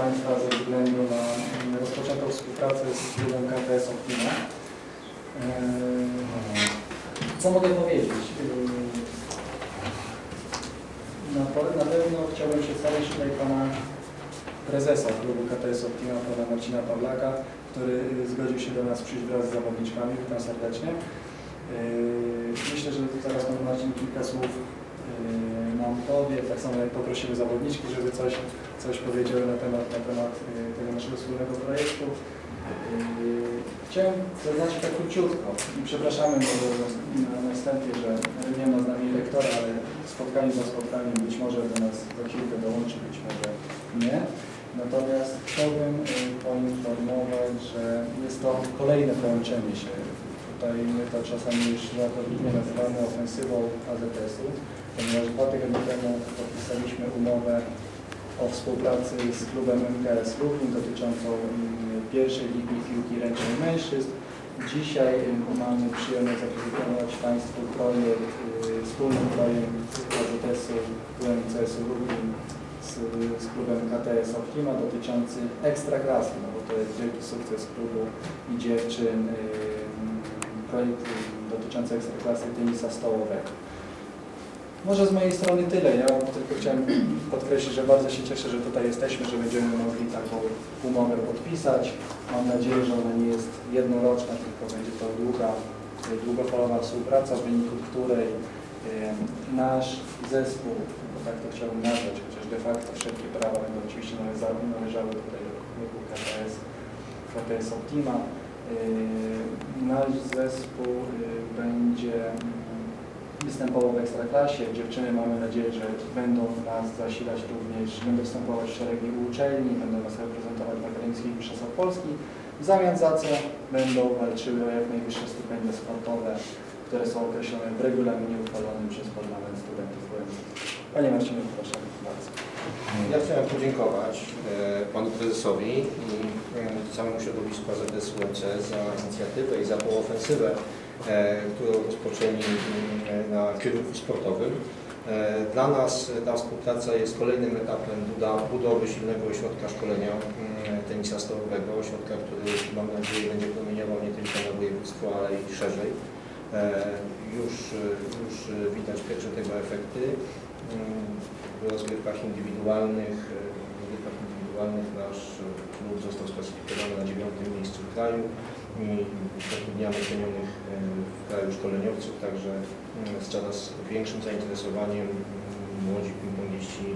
Państwa ze względu na mm, rozpoczętą współpracę z klubem KTS Optima. Eee, Co mogę powiedzieć? Eee, Na, na pewno chciałbym przedstawić tutaj Pana prezesa klubu KTS Optima, Pana Marcina Pawlaka, który y, zgodził się do nas przyjść wraz z zawodniczkami. Witam serdecznie. Eee, Myślę, że zaraz Pan Marcin kilka słów powie, tak samo jak poprosimy zawodniczki, żeby coś, coś powiedziały na temat, na temat eee, tego naszego wspólnego projektu. Eee, Chciałem zaznaczyć tak króciutko i przepraszamy może na, wstępie, że nie ma z nami rektora, ale spotkanie za spotkaniem być może do nas za chwilkę dołączy, być może nie. Natomiast chciałbym y, poinformować, że jest to kolejne połączenie się. Tutaj my to czasami już żartobliwie nazywamy ofensywą AZS-u, ponieważ dwa tygodnie temu podpisaliśmy umowę o współpracy z klubem MKS Lublin dotyczącą mm, pierwszej ligi piłki ręcznej mężczyzn. Dzisiaj y, mamy przyjemność zaprezentować Państwu projekt, y, wspólny projekt AZS-u, UMCS-u Lublin z, z klubem KTS Optima dotyczący ekstraklasy, no bo to jest wielki sukces klubu i dziewczyn, y, projekt dotyczący ekstraklasy tenisa stołowego. Może z mojej strony tyle. Ja tylko chciałem podkreślić, że bardzo się cieszę, że tutaj jesteśmy, że będziemy mogli taką umowę podpisać. Mam nadzieję, że ona nie jest jednoroczna, tylko będzie to długa, długofalowa współpraca, w wyniku której e, nasz zespół, bo tak to chciałbym nazwać, chociaż de facto wszelkie prawa będą oczywiście należały, należały tutaj do klubu KTS, KTS Optima. E, Nasz zespół e, będzie występował w Ekstraklasie. Dziewczyny mamy nadzieję, że będą nas zasilać również, będą występować w szeregi uczelni, będą nas reprezentować w Akademickiej Mistrzostwach Polski, w zamian za co będą walczyły o jak najwyższe stypendia sportowe, które są określone w regulaminie uchwalonym przez Parlament Studentów WMS. Panie Marcinie, proszę bardzo. Ja chciałem podziękować e, panu prezesowi i e, całemu środowisku AZS UMC za inicjatywę i za tą ofensywę, e, którą rozpoczęli mm, na kierunku sportowym. E, Dla nas ta współpraca jest kolejnym etapem budowy silnego ośrodka szkolenia mm, tenisa stołowego, ośrodka, który mam nadzieję będzie promieniował nie tylko na województwo, ale i szerzej. E, Już, e, już e, widać pierwsze tego efekty. Mm, W rozgrywkach indywidualnych, e, w rozgrywkach nasz e, klub został sklasyfikowany na dziewiątym miejscu w kraju zatrudniamy cenionych e, w kraju szkoleniowców, także mm, z coraz większym zainteresowaniem mm, młodzi ping-pongiści,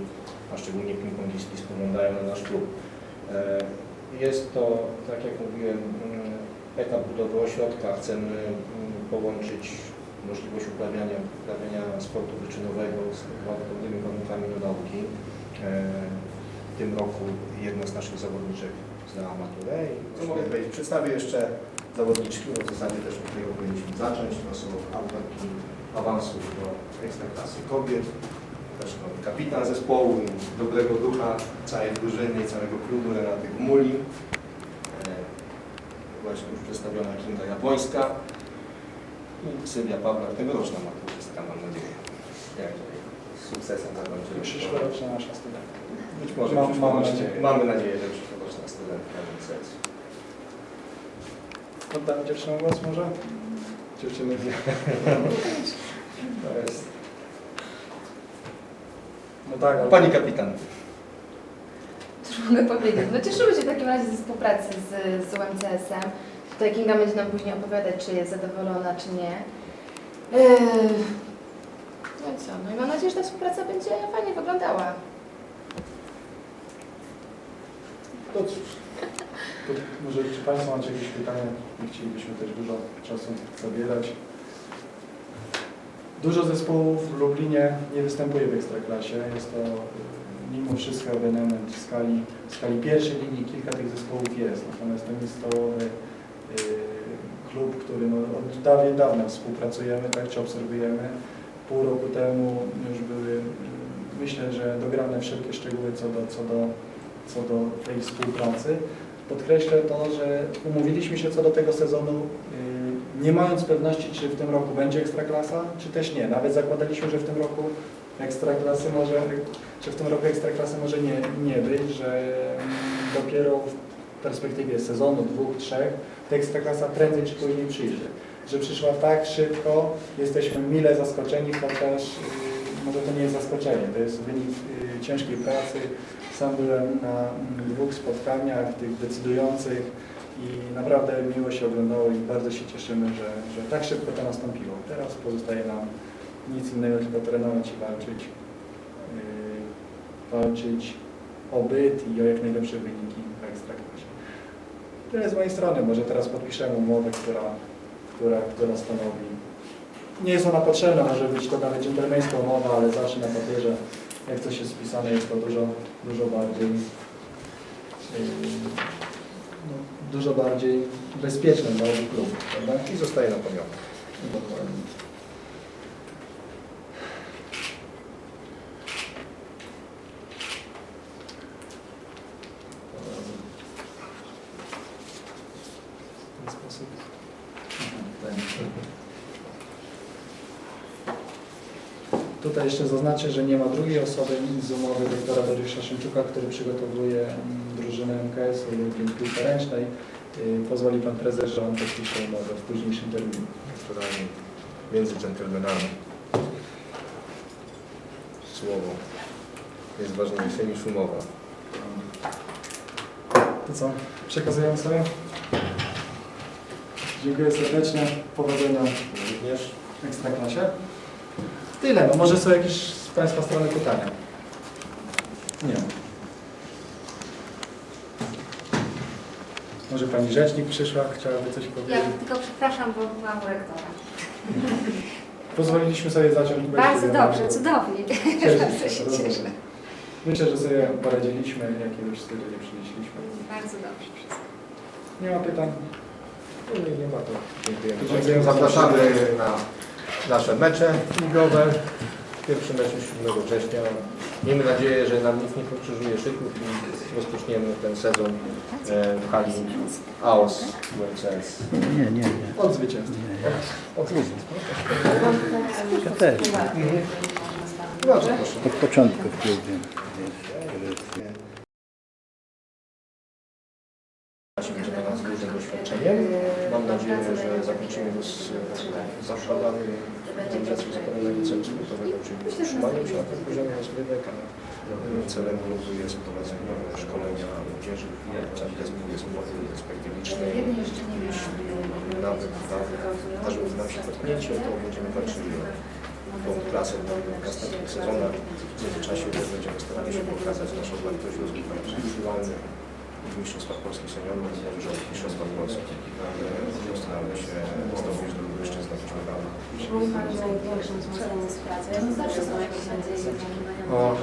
a szczególnie ping-pongistki spoglądają na nasz klub. E, Jest to, tak jak mówiłem, etap budowy ośrodka. Chcemy połączyć możliwość uprawiania, uprawiania sportu wyczynowego z dobrymi warunkami do nauki. W tym roku jedna z naszych zawodniczek zdała maturę i mogę powiedzieć? Przedstawię jeszcze zawodniczki, bo w zasadzie też od tego powinniśmy zacząć. To są autorki awansów do ekstraklasy kobiet. Też kapitan zespołu i dobrego ducha całej drużyny i całego klubu Renaty Gmuli. E, Właśnie już przedstawiona Kinga Japońska i Sylwia Pawlak, tegoroczna maturzystka mam nadzieję. Jak sukcesem zakończymy. Przyszłoroczna nasza studentka. Być może Mam- w mam przyszłości. nadzieję. Mamy nadzieję, że przyszłoroczna studentka w sesji. Oddam dziewczynom głos może? Dziewczyny wie. To jest... No tak, ale... Pani kapitan. Cóż mogę powiedzieć? No cieszymy się w takim razie ze współpracy z, z UMCS-em. Tutaj Kinga będzie nam później opowiadać, czy jest zadowolona, czy nie. Yy, No i? No i mam nadzieję, że ta współpraca będzie fajnie wyglądała. To to może czy Państwo macie jakieś pytania? Nie chcielibyśmy też dużo czasu zabierać. Dużo zespołów w Lublinie nie występuje w Ekstraklasie. Jest to y, mimo wszystko ewenement w skali, w skali pierwszej linii. Kilka tych zespołów jest. Natomiast tenis stołowy, y, klub, który no, od dawien dawna współpracujemy, tak czy obserwujemy. Pół roku temu już były, y, myślę, że dograne wszelkie szczegóły co do, co do co do tej współpracy. Podkreślę to, że umówiliśmy się co do tego sezonu, yy, nie mając pewności, czy w tym roku będzie ekstraklasa, czy też nie. Nawet zakładaliśmy, że w tym roku ekstraklasy może, czy w tym roku ekstraklasy może nie, nie być, że dopiero w perspektywie sezonu, dwóch, trzech, ta Ekstraklasa prędzej czy później przyjdzie. Że przyszła tak szybko, jesteśmy mile zaskoczeni, chociaż y, może to nie jest zaskoczenie, to jest wynik y, ciężkiej pracy. Sam byłem na mm, dwóch spotkaniach, tych decydujących i naprawdę miło się oglądało i bardzo się cieszymy, że, że tak szybko to nastąpiło. Teraz pozostaje nam nic innego, tylko trenować i walczyć. Yy, walczyć o byt i o jak najlepsze wyniki w Ekstraklasie. Tyle z mojej strony. Może teraz podpiszemy umowę, która, która, która stanowi... Nie jest ona potrzebna, może być to nawet dżentelmeńska umowa, ale zawsze na papierze, jak coś jest spisane, jest to dużo, dużo bardziej yy, no, dużo bardziej bezpieczne dla obu klubów? I zostaje na pamiątkę. Dokładnie. W ten sposób. Aha, ten. Tutaj jeszcze zaznaczę, że nie ma drugiej osoby z umowy doktora Dariusza Szymczuka, który przygotowuje mm, drużynę MKS i piłki ręcznej. Y, Pozwoli Pan Prezes, że on podpisze umowę w późniejszym terminie. Naturalnie między dżentelmenami słowo jest ważniejsze niż umowa. To co? Przekazujemy sobie? Dziękuję serdecznie. Powodzenia Również w Ekstraklasie. Tyle. No może są jakieś z Państwa strony pytania? Nie. Może Pani Rzecznik przyszła, chciałaby coś Ja powiedzieć? tylko przepraszam, bo byłam u rektora. Pozwoliliśmy sobie zacząć. Bardzo dobrze, cudownie. Bardzo się, cieszę. Myślę, że sobie poradziliśmy, jakiegoś wstydu nie przynieśliśmy. Bardzo dobrze. wszystko. Nie ma pytań? I nie ma to. Dziękujemy. Zapraszamy na nasze mecze ligowe. Pierwszy mecz już 7 września. Miejmy nadzieję, że nam nic nie pokrzyżuje szyków i rozpoczniemy ten sezon e, w hali AOS WCS. Nie, nie, nie. Od zwycięstwa. Od Ja też. Bardzo proszę. Od początku w klubie. Dużym doświadczeniem. Mam nadzieję, że zakończymy go z zaszalami realizacją zakładanego celu sportowego, czyli utrzymaniem się na tym poziomie rozgrywek, a celem klubu jest prowadzenie szkolenia młodzieży. Cały zespół jest młody, perspektywiczny. Jeśli nawet zdarzyło nam się potknięcie, to będziemy walczyli o tą klasę w następnych sezonach. W międzyczasie też będziemy starali się pokazać naszą wartość rozwoju indywidualnych w Mistrzostwach Polskich Seniorów, w Mistrzostwach Polskich. Staramy się zdobyć do jeszcze zdobyć medale. O,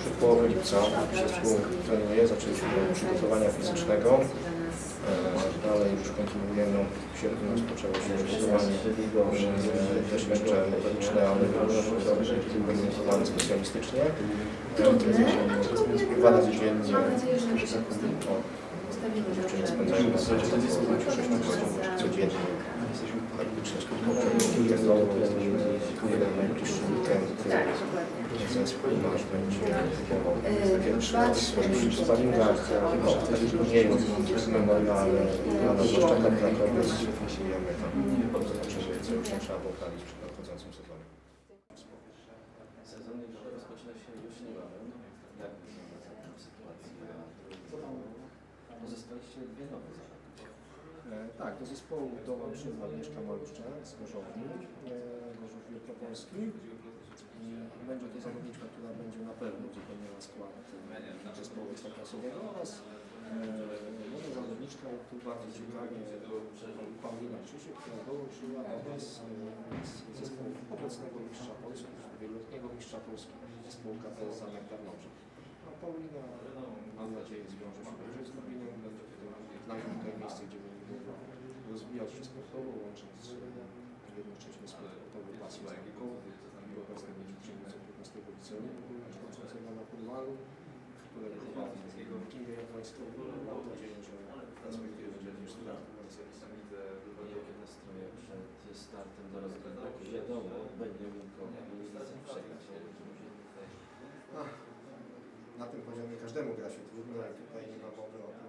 przed połową lipca zespół trenuje, zaczęliśmy od przygotowania fizycznego. E, Dalej już kontynuujemy. W sierpniu rozpoczęło się przygotowanie e, też jeszcze metodyczne, ale już implementowane specjalistycznie. E, Dwa razy dziennie. O, Dziewczyny spędzają na co 6 godzin codziennie. Praktyczne sportowe, weekendowo, jeden najbliższy będzie szczeka Krakowiec. Wiemy tam, zobaczymy co już trzeba poprawić przed nadchodzącym sezonem. Sezon ligowy rozpoczyna się już. Jak wygląda ta sytuacja? Pozyskaliście dwie nowe zawodniczki. E, Tak, do zespołu dołączył Agnieszka Maluszcza z Gorzowni, e, Gorzów Wielkopolski. I Będzie to zawodniczka, która będzie na pewno uzupełniała skład e, zespołu ekstraklasowego oraz e, nowa zawodniczka, tu bardzo ciekawie Paulina Krzysiek, która dołączyła do nas e, z zespołu obecnego mistrza Polski, wieloletniego mistrza Polski, zespołu KPS Zamek Tarnobrzeg. A Paulina, mam nadzieję, zwiąże się dobrze z znajdzie tutaj miejsce, gdzie mogła rozwijać się sportowo, łącząc jednocześnie sportowy pasją zawodową i obecnie będzie uczennicą 15 liceum kształcącego na Podwalu, które wychowało Kingę Japońską. Mam nadzieję, że w perspektywie będzie już Jakie nastroje przed startem do rozgrywek? Wiadomo, będzie mógł się. Na tym poziomie każdemu gra się trudno tutaj nie ma mowy o tym,